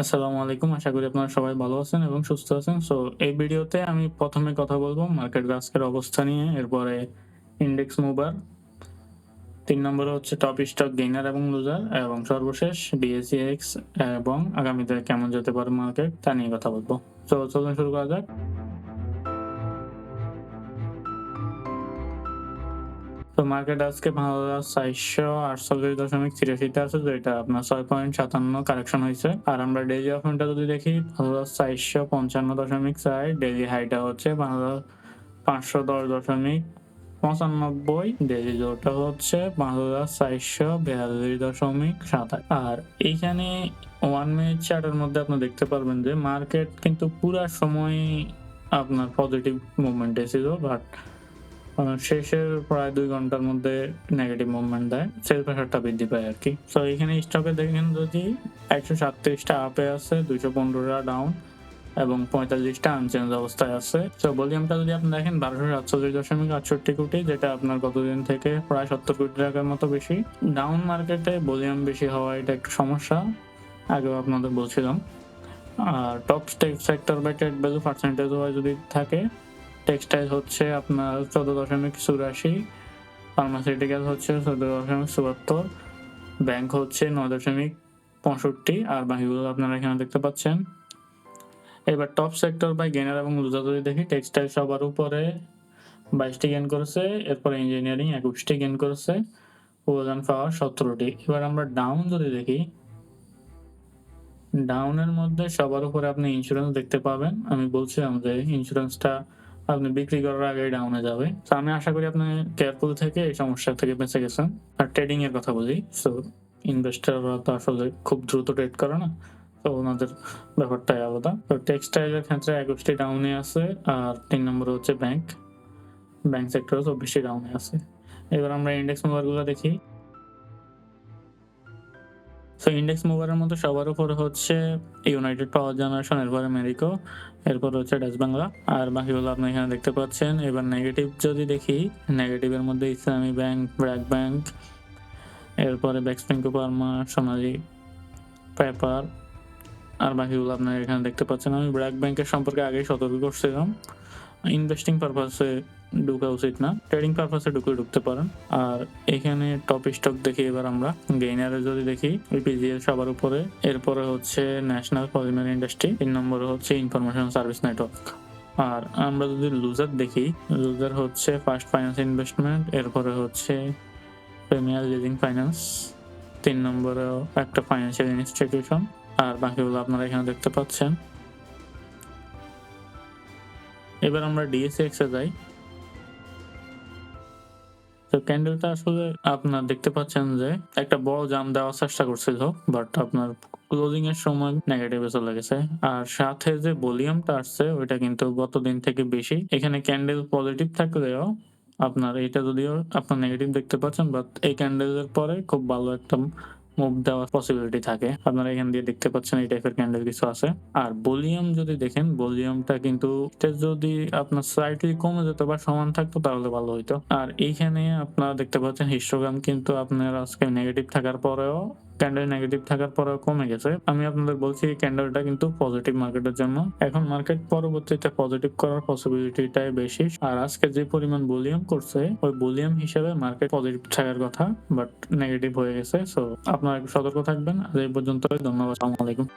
আসসালামু আলাইকুম। আশা করি আপনারা সবাই ভালো আছেন এবং সুস্থ আছেন। সো এই ভিডিওতে আমি প্রথমে কথা বলব মার্কেট আজকের অবস্থা নিয়ে, এরপরে ইন্ডেক্স মুভার তিন নম্বরে হচ্ছে টপ স্টক গেইনার এবং লুজার এবং সর্বশেষ ডিএসিএক্স এবং আগামীতে কেমন যেতে পারে মার্কেট তা নিয়ে কথা বলব। তো চলুন শুরু করা যাক। তো মার্কেট আজকে হাজার চারশো আটচল্লিশ দশমিক ছিয়াশিতে আছে যেটা আপনার ছয় পয়েন্ট সাতান্ন কারেকশন হয়েছে। আর আমরা ডেইলি অফেনটা যদি দেখি পাঁচ হাজার চারশো পঞ্চান্ন দশমিক চার ডেইলি হাইটা হচ্ছে পাঁচ হাজার পাঁচশো দশ দশমিক পঁচানব্বই ডেইলি লোটা হচ্ছে পাঁচ হাজার চারশো বিয়াল্লিশ দশমিক সাতাশ আর এইখানে ওয়ান মিনিট চার্টের মধ্যে আপনি দেখতে পারবেন যে মার্কেট কিন্তু পুরা সময় আপনার পজিটিভ মুভমেন্ট এসেছিল বাট শেষের প্রায় দুই ঘণ্টার মধ্যে নেগেটিভ মুভমেন্ট দেয়। সেল প্রেশারটা বৃদ্ধি পায় আর কি তো এখানে স্টকে দেখেন যদি একশো সাতত্রিশটা আপে আছে, দুশো পনেরোটা ডাউন এবং পঁয়তাল্লিশটা আনচেঞ্জ অবস্থায় আছে। তো ভলিউমটা যদি আপনি দেখেন, বারোশো সাতচল্লিশ দশমিক আটষট্টি কোটি, যেটা আপনার গতদিন থেকে প্রায় সত্তর কোটি টাকার মতো বেশি। ডাউন মার্কেটে ভলিউম বেশি হওয়া এটা একটু সমস্যা, আগেও আপনাদের বলছিলাম। আর top stake sector by trade value percentage wise যদি থাকে টেক্সটাইল হচ্ছে আপনার চোদ্দ দশমিক চুরাশি ফার্মাসিউটিক্যাল হচ্ছে চোদ্দ দশমিক চুয়াত্তর ব্যাংক হচ্ছে নয় দশমিক পঁয়ষট্টি, আর বাকিগুলো আপনারা এখানে দেখতে পাচ্ছেন। এবার টপ সেক্টর বাই গেনার এবং লুজার যদি দেখি টেক্সটাইল সবার উপরে বাইশটি গেন করেছে, এরপরে ইঞ্জিনিয়ারিং একুশটি গেন করেছে ওজন পাওয়ার সতেরোটি। এবার আমরা ডাউন যদি দেখি ডাউনের মধ্যে সবার উপরে আপনি ইন্স্যুরেন্স দেখতে পাবেন। আমি বলছিলাম যে ইন্স্যুরেন্সটা আপনি বিক্রি করার আগে ডাউনে যাবে। তো আমি আশা করি আপনি কেয়ারফুল থেকে এই সমস্যা থেকে বেঁচে গেছেন। আর ট্রেডিং এর কথা বলি। সো ইনভেস্টাররা তো আসলে খুব দ্রুত ট্রেড করে না। তো ওনাদের ব্যাপারটাই আলাদা। তো টেক্সটাইলের ক্ষেত্রে একুশটি ডাউনে আছে। আর তিন নম্বরে হচ্ছে ব্যাংক ব্যাংক সেক্টরে চব্বিশটি ডাউনে আছে। এবার আমরা ইন্ডেক্স মুভারগুলো দেখি। সো ইন্ডেক্স মুভারের মধ্যে সবার উপরে হচ্ছে ইউনাইটেড পাওয়ার জেনারেশন এরপরে মেরিকো এরপর হচ্ছে ডাচ বাংলা আর বাকিগুলো আপনি এখানে দেখতে পাচ্ছেন। এবার নেগেটিভ যদি দেখি নেগেটিভের মধ্যে ইসলামী ব্যাংক, ব্র্যাক ব্যাংক, এরপরে ব্যাক্সপিঙ্কো পার্মা সোনালি পেপার আর বাকিগুলো আপনারা এখানে দেখতে পাচ্ছেন। আমি ব্র্যাক ব্যাংকের সম্পর্কে আগেই সতর্ক করছিলাম। ইনভেস্টিং পারপাসে ঢুকা উচিত না। ট্রেডিং পারপাসে ঢুকে ঢুকতে পারেন। আর এখানে টপ স্টক দেখি এবার আমরা। গেইনারে যদি দেখি ইপিজিএল সবার উপরে। এরপরে হচ্ছে ন্যাশনাল পলিমার ইন্ডাস্ট্রি তিন নম্বরে হচ্ছে ইনফরমেশন সার্ভিস নেটওয়ার্ক আর আমরা যদি লুজার দেখি লুজার হচ্ছে ফার্স্ট ফাইন্যান্স ইনভেস্টমেন্ট এরপরে হচ্ছে প্রিমিয়ার লিজিং ফাইন্যান্স তিন নম্বরেও একটা ফাইন্যান্সিয়াল ইনস্টিটিউশন আর বাকিগুলো আপনারা এখানে দেখতে পাচ্ছেন। এবার আমরা ডিএসএক্স যাই। তো ক্যান্ডেলটা আসলে আপনার দেখতে পাচ্ছেন যে একটা বড় জাম দেওয়ার চেষ্টা করছিল বাট আপনার ক্লোজিং এর সময় নেগেটিভে চলে গেছে। আর সাথে যে ভলিউমটা আসছে, ওইটা কিন্তু গত দিন থেকে বেশি। এখানে ক্যান্ডেল পজিটিভ থাকলেও আপনার এটা যদিও আপনার নেগেটিভ দেখতে পাচ্ছেন বাট এই ক্যান্ডেলের পরে খুব ভালো একটা মুভ দেওয়ার পসিবিলিটি থাকে। আপনারা এখান দিয়ে দেখতে পাচ্ছেন এই টাইপের ক্যান্ডেল কিছু আছে। আর ভলিউম যদি দেখেন ভলিউমটা কিন্তু যদি আপনার স্লাইটলি কমে যেত বা সমান থাকতো, তাহলে ভালো হইতো। আর এইখানে আপনারা দেখতে পাচ্ছেন হিস্টোগ্রাম কিন্তু আপনার আজকে নেগেটিভ থাকার পরেও ক্যান্ডেল নেগেটিভ থাকার পরেও কমে গেছে। আমি আপনাদের বলছি ক্যান্ডেলটা কিন্তু পজিটিভ মার্কেটের জন্য। এখন মার্কেট পরবর্তীতে পজিটিভ করার পসিবিলিটিটাই বেশি। আর আজকে যে পরিমাণ ভলিউম করছে, ওই ভলিউম হিসেবে মার্কেট পজিটিভ থাকার কথা বাট নেগেটিভ হয়ে গেছে। সো আপনারা সতর্ক থাকবেন। আজ এই পর্যন্ত ধন্যবাদ। আসসালামু আলাইকুম।